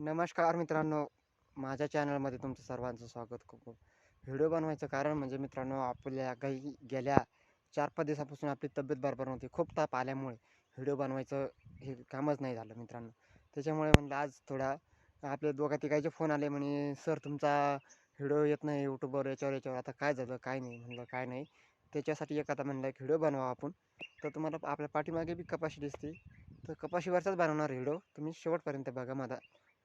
नमस्कार मित्रांनो. माझ्या चॅनलमध्ये तुमचं सर्वांचं स्वागत. खूप व्हिडिओ बनवायचं कारण म्हणजे मित्रांनो आपल्या काही गेल्या चार पाच दिवसापासून आपली तब्येत बरोबर नव्हती. खूप ताप आल्यामुळे व्हिडिओ बनवायचं हे कामच नाही झालं मित्रांनो. त्याच्यामुळे म्हणलं आज थोडा आपल्या दोघा तिघायचे फोन आले म्हणे सर तुमचा व्हिडिओ येत नाही यूट्यूबवर याच्यावर याच्यावर. आता काय झालं काय नाही? म्हणलं काय नाही. त्याच्यासाठी एक आता म्हणलं एक व्हिडिओ बनवा आपण. तर तुम्हाला आपल्या पाठीमागे बी कपाशी दिसते. तर कपाशीवरचाच बनवणार व्हिडिओ. तुम्ही शेवटपर्यंत बघा माझा.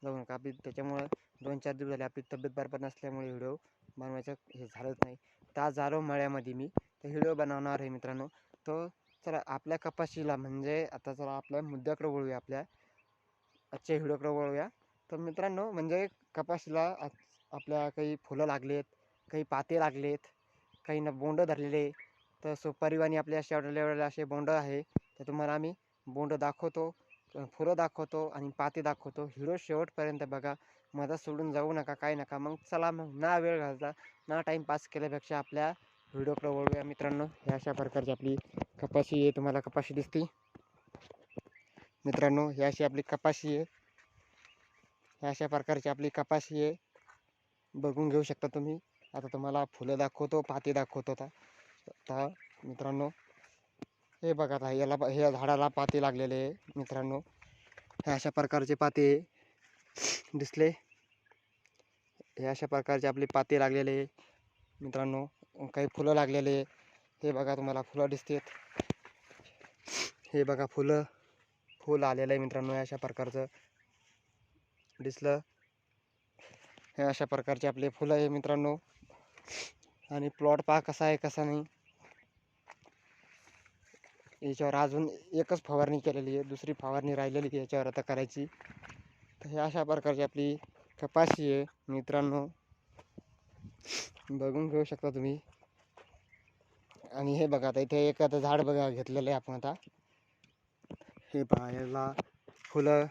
जाऊ नका आपली त्याच्यामुळं दोन चार दिवस झाले आपली तब्येत बरोबर नसल्यामुळे व्हिडिओ बनवायचं हे झालंच नाही. तास झालो मळ्यामध्ये मी. तर व्हिडिओ बनवणार आहे मित्रांनो. तो चला आपल्या कपाशीला म्हणजे आता चला आपल्या मुद्द्याकडे वळूया आपल्या. आजच्या व्हिडिओकडे वळूया. तर मित्रांनो म्हणजे कपाशीला आपल्या काही फुलं लागलेत काही पाते लागलेत काही न बोंड धरलेले. तर सुपारीवाणी आपल्या शेवटल्या असे बोंड आहे. तर तुम्हाला आम्ही बोंड दाखवतो. फुलं दाखवतो आणि पाते दाखवतो. हिरो शेवटपर्यंत बघा मजा सोडून जाऊ नका काय नका. मग चला मग ना वेळ घालता ना टाईमपास केल्यापेक्षा आपल्या व्हिडिओकडे वळूया मित्रांनो. हे अशा प्रकारची आपली कपाशी आहे. तुम्हाला कपाशी दिसते? मित्रांनो ही अशी आपली कपाशी आहे. ह्या अशा प्रकारची आपली कपाशी आहे. बघून घेऊ शकता तुम्ही. आता तुम्हाला फुलं दाखवतो पाती दाखवतो आता. मित्रांनो हे बघा आता याला ह्या झाडाला पाती लागलेले आहे. मित्रांनो हे अशा प्रकारचे पाते दिसले. हे अशा प्रकारचे आपले पाते लागलेले आहे. मित्रांनो काही फुलं लागलेले हे बघा तुम्हाला फुलं दिसतात. हे बघा फुलं फुल आलेलं आहे मित्रांनो हे अशा प्रकारचं दिसलं. हे अशा प्रकारचे आपले फुलं आहे मित्रांनो. आणि प्लॉट पहा कसा आहे कसा नाही. याच्यावर अजून एकच फवारणी केलेली आहे दुसरी फवारणी राहिलेली याच्यावर आता करायची. तर हे अशा प्रकारची आपली कपाशी आहे मित्रांनो. बघून घेऊ शकता तुम्ही. आणि हे बघा आता इथे एक आता झाड बघा घेतलेलं आहे आपण आता. हे पहा याला फुलं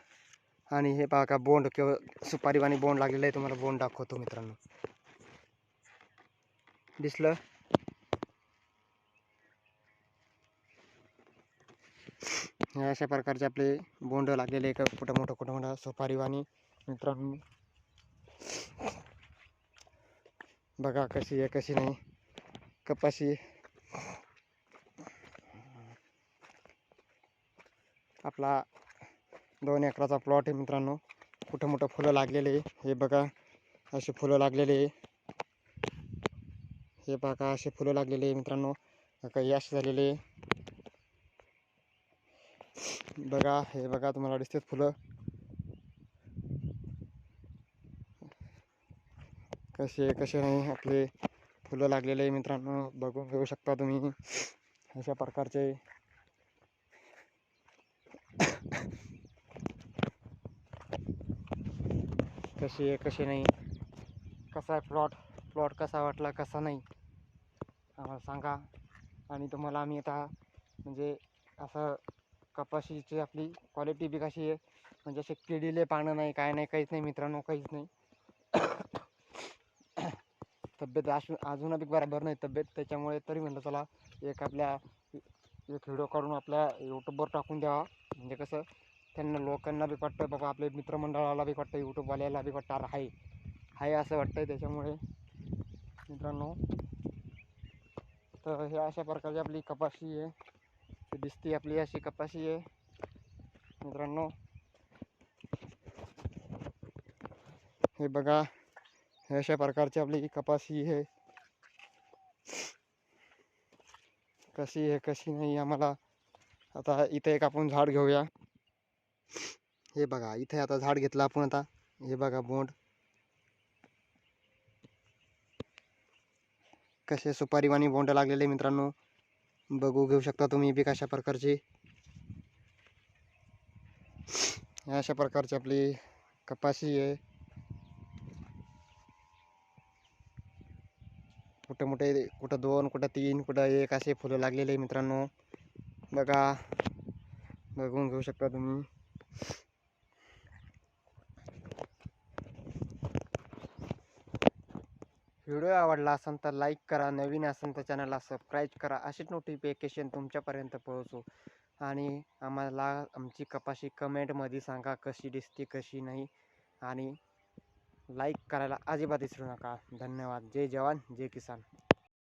आणि हे पहा का बोंड किंवा सुपारी आणि बोंड लागलेलं आहे तुम्हाला बोंड दाखवतो मित्रांनो. दिसलं? अशा प्रकारचे आपले बोंड लागलेले एक कुठं मोठं कुठं मोठं सुपारीवाणी. मित्रांनो बघा कशी आहे कशी नाही. कपाशी. आपला दोन एकराचा प्लॉट आहे मित्रांनो. कुठं मोठं फुलं लागलेले हे बघा असे फुलं लागलेले हे बघा असे फुलं लागलेले मित्रांनो. काही असे झालेले बघा हे बघा तुम्हाला दिसतात फुलं. कसे कसे नाही आपले फुलं लागलेले आहे मित्रांनो बघून घेऊ शकता तुम्ही. अशा प्रकारचे. कसे आहे कसे नाही. कसा आहे प्लॉट? प्लॉट कसा वाटला कसा नाही? आम्हाला सांगा. आणि तुम्हाला आम्ही आता म्हणजे असं कपाशीची आपली क्वालिटी बी कशी आहे? म्हणजे असे किडीले पानं नाही काय नाही काहीच नाही मित्रांनो काहीच नाही. तब्येत अजून अजून बी बरोबर नाही तब्येत त्याच्यामुळे तरी म्हणलं चला एक आपल्या एक व्हिडिओ काढून आपल्या यूट्यूबवर टाकून द्यावा. म्हणजे कसं त्यांना लोकांना बी वाटतं बाबा आपले मित्रमंडळाला बी वाटतं यूट्यूबवाल्याला बी वाटतं अरे आहे आहे असं वाटतंय त्याच्यामुळे. मित्रांनो तर हे अशा प्रकारची आपली कपाशी आहे. दिसते आपली अशी कपाशी आहे. मित्रांनो, हे बघा, हे अशा प्रकारची आपली कपाशी आहे. कशी आहे, कशी नाही, आम्हाला आता इथे एक आपण झाड घेऊया. हे बघा आता झाड घेतलं आपण आता. हे बघा, बोंड. कसे सुपारीवाणी बोंड लागलेले मित्रांनो. बघू घेऊ शकता तुम्ही बी कशा प्रकारची. अशा प्रकारची आपली कपाशी आहे. कुठं मोठे कुठं दोन कुठं तीन कुठं एक असे फुलं लागलेले मित्रांनो. बघा. बघून घेऊ शकता तुम्ही. व्हिडिओ आवडला असेल तर लाईक करा नवीन असेल तर चॅनलला सबस्क्राईब करा. अशीच नोटिफिकेशन तुमच्यापर्यंत पोहोचू. आणि आम्हाला आमची कपाशी कमेंटमध्ये सांगा कशी दिसते कशी नाही. आणि लाईक करायला अजिबात विसरू नका. धन्यवाद. जय जवान जय किसान.